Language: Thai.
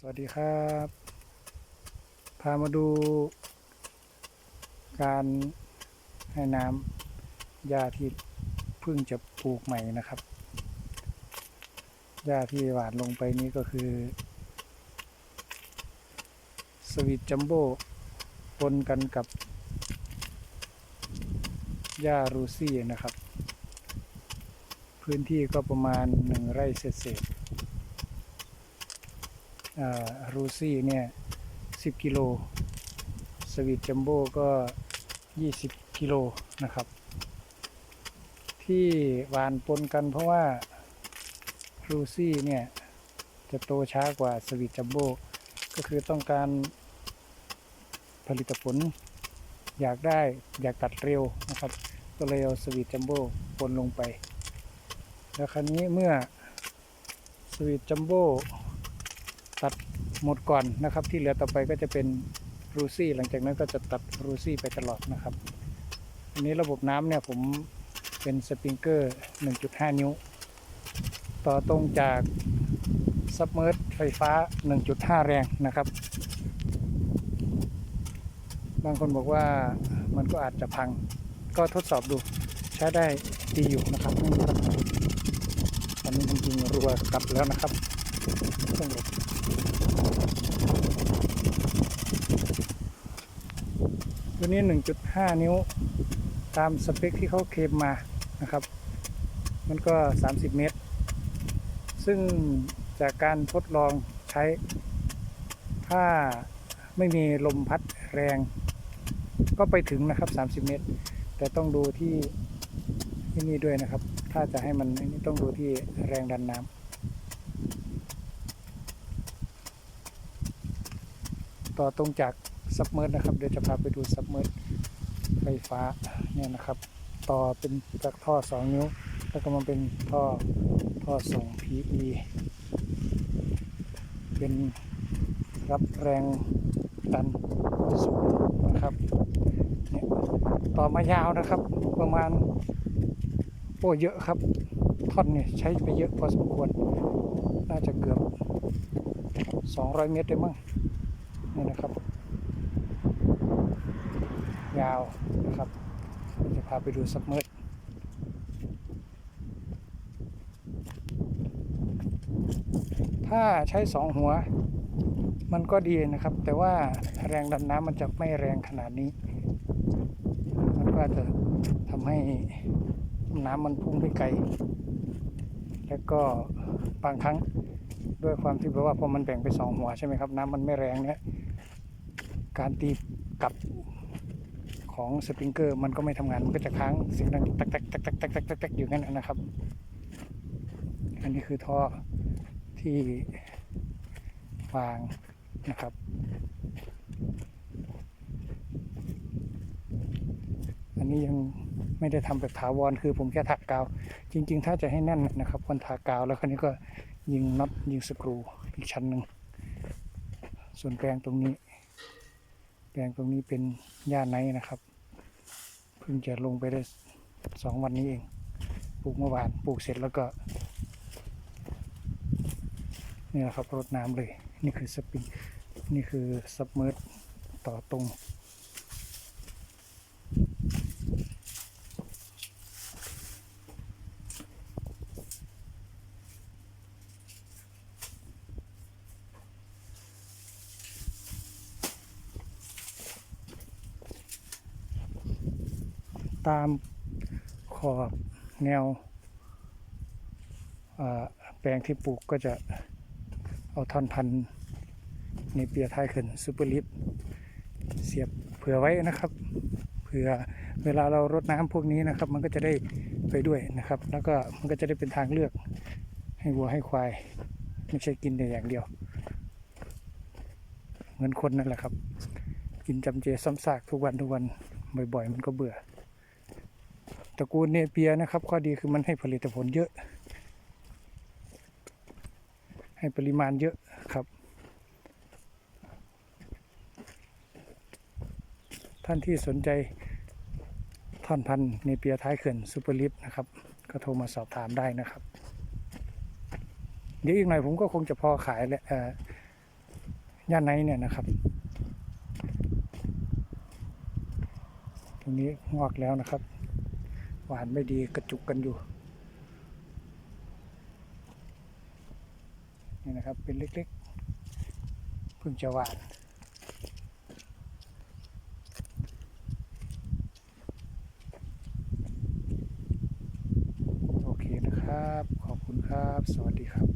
สวัสดีครับ พามาดูการให้น้ำหญ้าที่เพิ่งจะปลูกใหม่นะครับหญ้าที่หวานลงไปนี้ก็คือ สวิตจัมโบ้ปนกันกับหญ้ารูซี่นะครับ พื้นที่ก็ประมาณหนึ่งไร่เศษๆ รูซี่เนี่ย10กิโล สวีทจัมโบ้ก็20กิโลนะครับ ที่หวานปนกันเพราะว่ารูซี่เนี่ยจะโตช้ากว่าสวีทจัมโบ้ก็คือต้องการผลิตผลอยากได้อยากตัดเร็วนะครับ ก็เลยเอาสวีทจัมโบ้ปนลงไป แล้วคราวนี้เมื่อสวีทจัมโบ้ หมดก่อนนะครับ ที่เหลือต่อไปก็จะเป็นรูซี่ หลังจากนั้นก็จะตัดรูซี่ไปตลอดนะครับ อันนี้ระบบน้ำเนี่ยผมเป็นสปริงเกอร์ 1.5 นิ้ว ต่อตรงจากซับเมอร์ไฟฟ้า 1.5 แรงนะครับ บางคนบอกว่ามันก็อาจจะพัง ก็ทดสอบดูใช้ได้ดีอยู่นะครับไม่มีปัญหาตอนนี้จริงๆรัวกลับแล้วนะครับต้องหลบ ตัวนี้ 1.5 นิ้ว ตามสเปคที่เขาเคลมมานะครับ มันก็ 30 เมตร ซึ่งจากการทดลองใช้ ถ้าไม่มีลมพัดแรง ก็ไปถึงนะครับ 30 เมตร แต่ต้องดูที่ที่นี่ด้วยนะครับ ถ้าจะให้มันนนี้ต้องดูที่แรงดันน้ำ ต่อตรงจากซับเมอร์นะครับ เดี๋ยวจะพาไปดูซับเมอร์ไฟฟ้าเนี่ยนะครับ ต่อเป็นจากท่อ 2 นิ้ว แล้วก็มาเป็นท่อท่อส่ง PE เป็นรับแรงดันสูงนะครับเนี่ยต่อมายาวนะครับประมาณโอ้เยอะครับท่อนเนี่ยใช้ไปเยอะพอสมควร น่าจะเกือบ 200 เมตรเลยมั้ง นี่นะครับ ยาวนะครับจะพาไปดูซับเมอร์ถ้าใช้สองหัวมันก็ดีนะครับ แต่ว่าแรงดันน้ำมันจะไม่แรงขนาดนี้ มันก็จะทำให้น้ำมันพุ่งไปไกล แล้วก็บางครั้งด้วยความที่แบบว่าพอมันแบ่งไปสองหัวใช่ไหมครับ น้ำมันไม่แรงเนี่ย การตีกับของสปริงเกอร์มันก็ไม่ทำงานมันก็จะค้างเสียงดังตักตักตักตักตักตักตักตักอยู่งั้นนะครับ อันนี้คือท่อที่วางนะครับ อันนี้ยังไม่ได้ทำแบบถาวรคือผมแค่ถักกาว จริง ๆ ถ้าจะให้แน่นนะครับควรทากาวแล้วคราวนี้ก็ยิงน็อตยิงสกรูอีกชั้นหนึ่งส่วนแปลงตรงนี้ ปลงตรงนี้เป็นหญ้าไนนะครับ เพิ่งจะลงไปได้สองวันนี้เอง ปลูกเมื่อวานปลูกเสร็จแล้วก็ นี่แหละครับรดน้ำเลย นี่คือสปริงนี่คือซับเมอร์ต่อตรง ตามขอบแนวแปลงที่ปลูกก็จะเอาท่อนพันธุ์ในเปียท้ายขึ้นซูเปอร์ลิฟเสียบเผื่อไว้นะครับ เผื่อเวลาเรารดน้ำพวกนี้นะครับ มันก็จะได้ไปด้วยนะครับ แล้วก็มันก็จะได้เป็นทางเลือกให้วัวให้ควาย ไม่ใช่กินแต่อย่างเดียว เหมือนคนนั่นแหละครับ กินจำเจซ้ำซากทุกวันทุกวันบ่อยๆ มันก็เบื่อ ตระกูลเนเปียนะครับ ข้อดีคือมันให้ผลิตผลเยอะ ให้ปริมาณเยอะครับ ท่านที่สนใจท่อนพันธุ์เนเปียท้ายเขื่อนซูเปอร์ลิฟต์นะครับ ก็โทรมาสอบถามได้นะครับ เดี๋ยวอีกหน่อยผมก็คงจะพอขายแหละเอ่อย่านไหนเนี่ยนะครับ ตรงนี้งอกแล้วนะครับ หวานไม่ดีกระจุกกันอยู่ นี่นะครับเป็นเล็กๆเพิ่งจะหวานโอเคนะครับ ขอบคุณครับ สวัสดีครับ